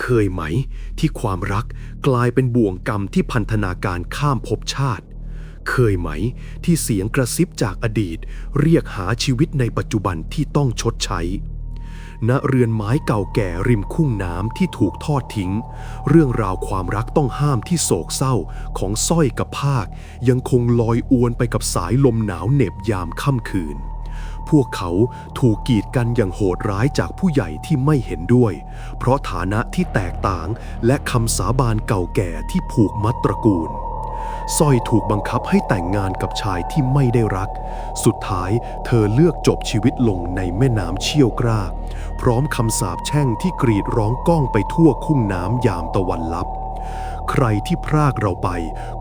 เคยไหมที่ความรักกลายเป็นบ่วงกรรมที่พันธนาการข้ามภพชาติ เคยไหมที่เสียงกระซิบจากอดีต เรียกหาชีวิตในปัจจุบันที่ต้องชดใช้ ณเรือนไม้เก่าแก่ริมคุ้งน้ำที่ถูกทอดทิ้ง เรื่องราวความรักต้องห้ามที่โศกเศร้าของสร้อยกับภาค ยังคงลอยอวนไปกับสายลมหนาวเหน็บยามค่ำคืน พวกเขาถูกกีดกันอย่างโหดร้ายจากผู้ใหญ่ที่ไม่เห็นด้วย เพราะฐานะที่แตกต่างและคำสาบานเก่าแก่ที่ผูกมัดตระกูลสร้อยถูกบังคับให้แต่งงานกับชายที่ไม่ได้รัก สุดท้ายเธอเลือกจบชีวิตลงในแม่น้ำเชี่ยวกราก พร้อมคำสาปแช่งที่กรีดร้องก้องไปทั่วคุ้งน้ำยามตะวันลับ ใครที่พรากเราไป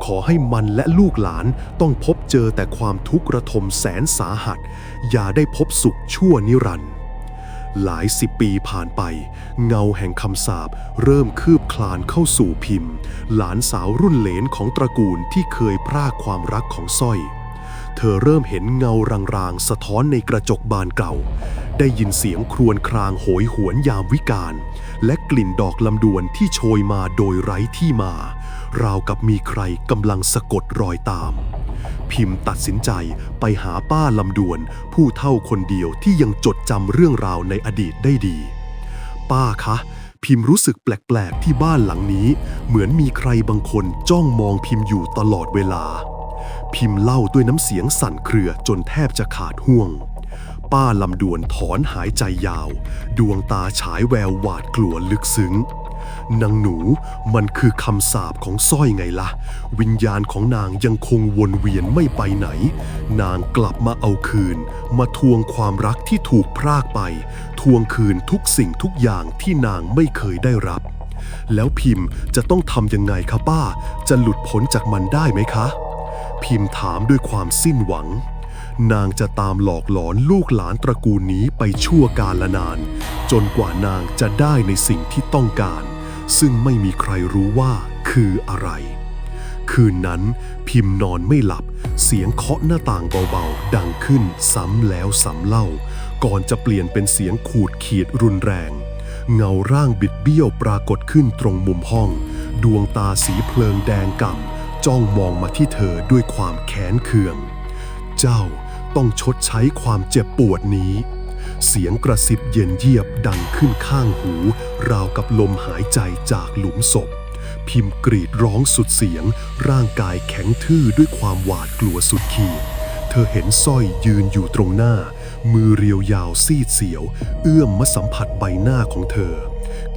ขอให้มันและลูกหลานต้องพบเจอแต่ความทุกข์ระทมแสนสาหัส อย่าได้พบสุขชั่วนิรันดร์หลายสิบปีผ่านไป เงาแห่งคำสาปเริ่มคืบคลานเข้าสู่พิมพ์ หลานสาวรุ่นเหลนของตระกูลที่เคยพรากความรักของสร้อย เธอเริ่มเห็นเงารางๆ สะท้อนในกระจกบานเก่า ได้ยินเสียงครวญครางโหยหวนยามวิกาล และกลิ่นดอกลำดวนที่โชยมาโดยไร้ที่มา ราวกับมีใครกำลังสะกดรอยตาม พิมพ์ตัดสินใจไปหาป้าลำดวน ผู้เท่าคนเดียวที่ยังจดจำเรื่องราวในอดีตได้ดี ป้าคะ พิมพ์รู้สึกแปลกๆที่บ้านหลังนี้ เหมือนมีใครบางคนจ้องมองพิมพ์อยู่ตลอดเวลาพิมพ์เล่าด้วยน้ำเสียงสั่นเครือจนแทบจะขาดห่วง ป้าลำดวนถอนหายใจยาว ดวงตาฉายแววหวาดกลัวลึกซึ้งนางหนูมันคือคำสาปของสร้อยไงละ่ะ วิญญาณของนางยังคงวนเวียนไม่ไปไหน นางกลับมาเอาคืน มาทวงความรักที่ถูกพรากไป ทวงคืนทุกสิ่งทุกอย่างที่นางไม่เคยได้รับ แล้วพิมพ์จะต้องทำยังไงคะป้า จะหลุดพ้นจากมันได้ไหมคะ พิมพ์ถามด้วยความสิ้นหวัง นางจะตามหลอกหลอนลูกหลานตระกูลนี้ไปชั่วกาลนาน จนกว่านางจะได้ในสิ่งที่ต้องการ ซึ่งไม่มีใครรู้ว่าคืออะไร คืนนั้นพิมพ์นอนไม่หลับ เสียงเคาะหน้าต่างเบาๆ ดังขึ้นซ้ำแล้วซ้ำเล่า ก่อนจะเปลี่ยนเป็นเสียงขูดขีดรุนแรง เงาร่างบิดเบี้ยวปรากฏขึ้นตรงมุมห้อง ดวงตาสีเพลิงแดงก่ำจ้องมองมาที่เธอด้วยความแค้นเคือง เจ้า ต้องชดใช้ความเจ็บปวดนี้ เสียงกระซิบเย็นเยียบดังขึ้นข้างหู ราวกับลมหายใจจากหลุมศพ พิมพ์กรีดร้องสุดเสียง ร่างกายแข็งทื่อด้วยความหวาดกลัวสุดขีด เธอเห็นสร้อยยืนอยู่ตรงหน้า มือเรียวยาวซีดเสียว เอื้อมมาสัมผัสใบหน้าของเธอ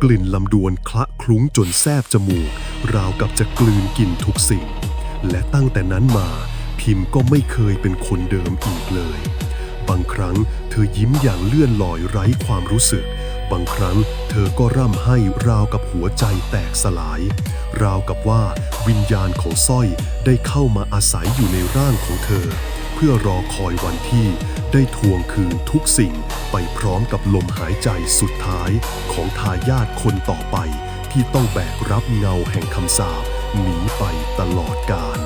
กลิ่นลำดวนคละคลุ้งจนแซบจมูก ราวกับจะกลืนกินทุกสิ่ง และตั้งแต่นั้นมา พิมก็ไม่เคยเป็นคนเดิมอีกเลย บางครั้งเธอยิ้มอย่างเลื่อนลอยไร้ความรู้สึก บางครั้งเธอก็ร่ำไห้ราวกับหัวใจแตกสลาย ราวกับว่าวิญญาณของสร้อยได้เข้ามาอาศัยอยู่ในร่างของเธอ เพื่อรอคอยวันที่ได้ทวงคืนทุกสิ่งไปพร้อมกับลมหายใจสุดท้ายของทายาทคนต่อไป ที่ต้องแบกรับเงาแห่งคำสาปหนีไปตลอดกาล